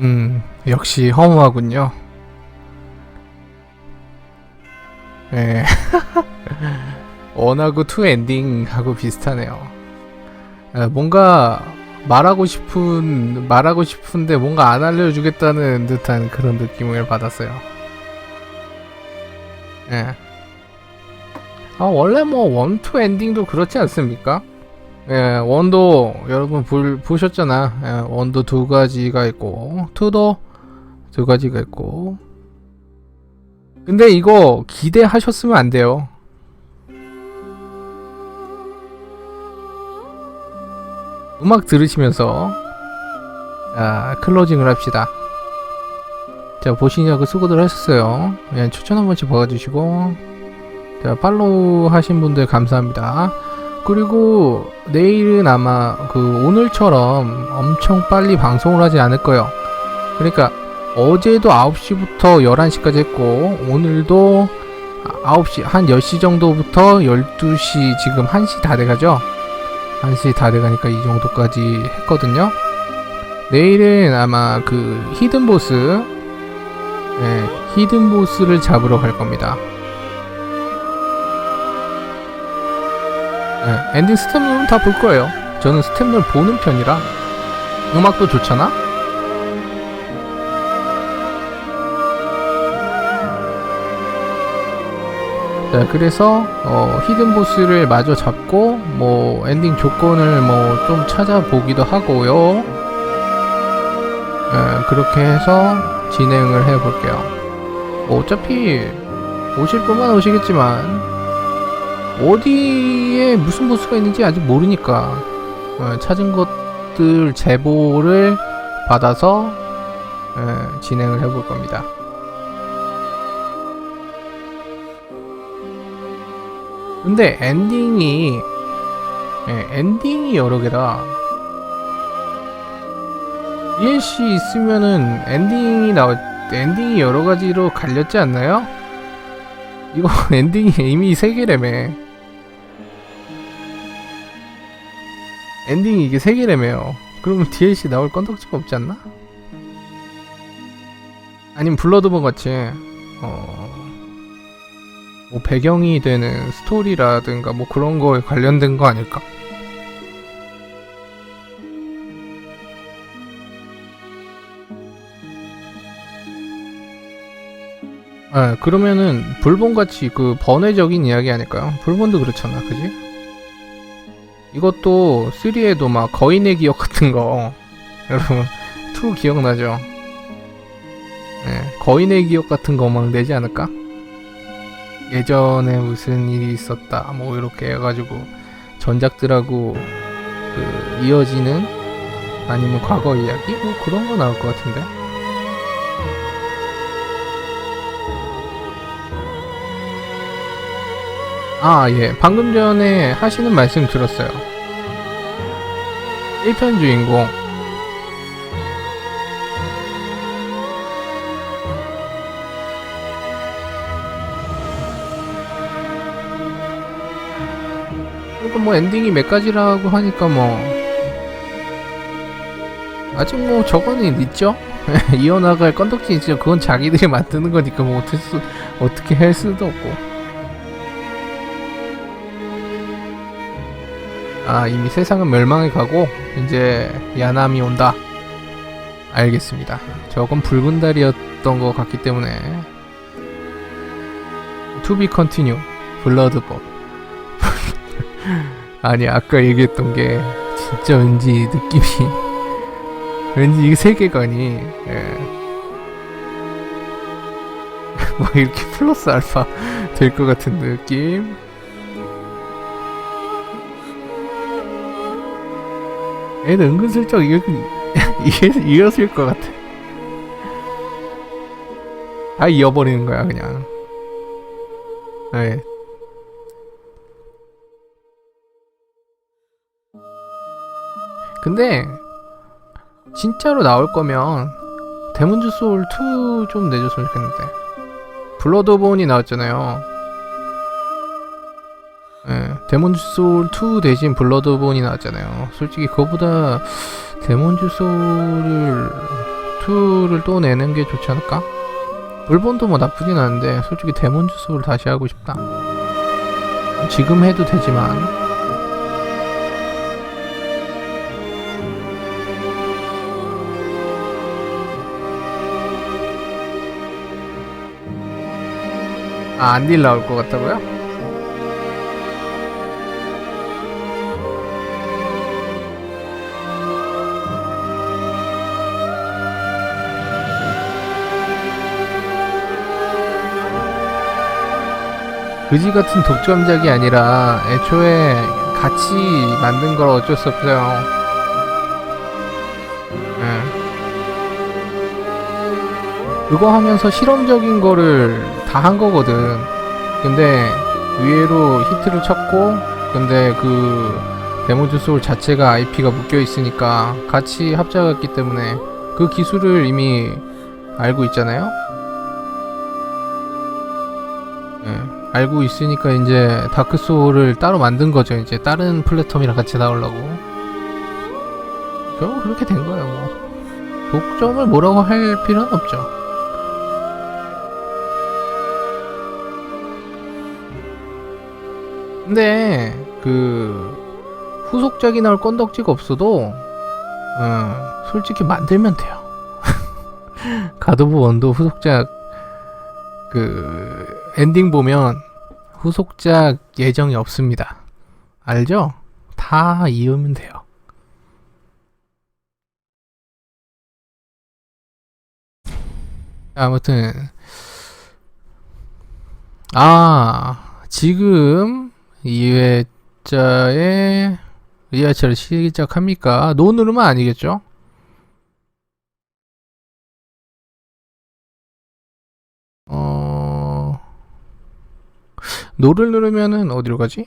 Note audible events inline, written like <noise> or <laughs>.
음, 역시 허무하군요. 네. <laughs> 원하고 투 엔딩하고 비슷하네요. 에, 뭔가 말하고 싶은 말하고 싶은데 뭔가 안 알려주겠다는 듯한 그런 느낌을 받았어요. 예. 아 원래 뭐 원투 엔딩도 그렇지 않습니까? 예, 원도 여러분 볼, 보셨잖아. 예, 원도 두 가지가 있고 투도 두 가지가 있고. 근데 이거 기대하셨으면 안 돼요. 음악 들으시면서 자 클로징을 합시다. 자 보시냐고 수고들 하셨어요. 예, 추천 한 번씩 봐주시고 자 팔로우 하신 분들 감사합니다. 그리고 내일은 아마 그 오늘처럼 엄청 빨리 방송을 하지 않을 거예요. 그러니까 어제도 9시부터 11시까지 했고 오늘도 9시 한 10시 정도부터 12시 지금 1시 다 돼가죠. 1시 다 돼가니까 이 정도까지 했거든요. 내일은 아마 그 히든 보스 네, 히든 보스를 잡으러 갈 겁니다. 네, 엔딩 스텝롤은 다 볼 거예요. 저는 스텝롤 보는 편이라 음악도 좋잖아. 자, 그래서 어, 히든 보스를 마저 잡고 뭐 엔딩 조건을 뭐 좀 찾아보기도 하고요. 예, 그렇게 해서 진행을 해볼게요. 뭐 어차피 오실 분만 오시겠지만 어디에 무슨 보스가 있는지 아직 모르니까 어, 찾은 것들 제보를 받아서 예, 진행을 해볼 겁니다. 근데 엔딩이 예, 엔딩이 여러 개라 DLC 있으면은 엔딩이 나올 엔딩이 여러 가지로 갈렸지 않나요? 이거 <laughs> 엔딩이 이미 세 개라며 엔딩이 이게 세 개라며요 그러면 DLC 나올 건덕지가 없지 않나? 아니면 블러드본 같이 어... 뭐 배경이 되는 스토리라든가 뭐 그런 거에 관련된 거 아닐까? 아, 그러면은 불본 같이 그 번외적인 이야기 아닐까요? 불본도 그렇잖아, 그지? 이것도 3에도 막 거인의 기억 같은 거 <laughs> 여러분 2 기억나죠? 네, 거인의 기억 같은 거 막 내지 않을까? 예전에 무슨 일이 있었다 뭐 이렇게 해가지고 전작들하고 그 이어지는 아니면 과거 이야기 뭐 그런 거 나올 것 같은데 아 예. 방금 전에 하시는 말씀 들었어요. 1편 주인공. 그러니까 뭐 엔딩이 몇 가지라고 하니까 뭐. 아직 뭐 저거는 있죠? <laughs> 이어나갈 건덕지 있죠? 그건 자기들이 만드는 거니까 뭐 어떻게 할 수도 없고 아 이미 세상은 멸망해 가고 이제 야남이 온다. 알겠습니다. 저건 붉은 달이었던 것 같기 때문에. To be continue 블러드본 <laughs> 아니 아까 얘기했던 게 진짜 왠지 느낌이 <laughs> 왠지 이 세계관이 예. <laughs> 뭐 이렇게 플러스 알파 될 것 같은 느낌 애는 은근슬쩍 이거 <laughs> 이었을 것 같아. 다 이어버리는 거야 그냥. 네. 근데 진짜로 나올 거면 데몬즈 소울 2 좀 내줬으면 좋겠는데. 블러드본이 나왔잖아요. 예, 데몬즈 소울 2 대신 블러드본이 나왔잖아요 솔직히 그거보다 데몬즈 소울을 2를 또 내는 게 좋지 않을까? 물본도 뭐 나쁘진 않은데 솔직히 데몬즈 소울 다시 하고 싶다. 지금 해도 되지만 아 안딜 나올 것 같다고요? 그지 같은 독점작이 아니라 애초에 같이 만든 걸 어쩔 수 없어요. 예. 그거 하면서 실험적인 거를 다 한 거거든. 근데 의외로 히트를 쳤고, 근데 그 데모즈 소울 자체가 IP가 묶여 있으니까 같이 합작했기 때문에 그 기술을 이미 알고 있잖아요. 예. 알고 있으니까 이제 다크 소울을 따로 만든 거죠. 이제 다른 플랫폼이랑 같이 나오려고. 결국 그렇게 된 거예요. 뭐. 독점을 뭐라고 할 필요는 없죠. 근데 그 후속작이 나올 건덕지가 없어도 어, 솔직히 만들면 돼요. <laughs> 가도브 원도 후속작 그 엔딩 보면 후속작 예정이 없습니다. 알죠? 다 이으면 돼요. 아무튼 아 지금 2회차에 의아차를 시작합니까? 노 누르면 아니겠죠? 어 노를 누르면은 어디로 가지?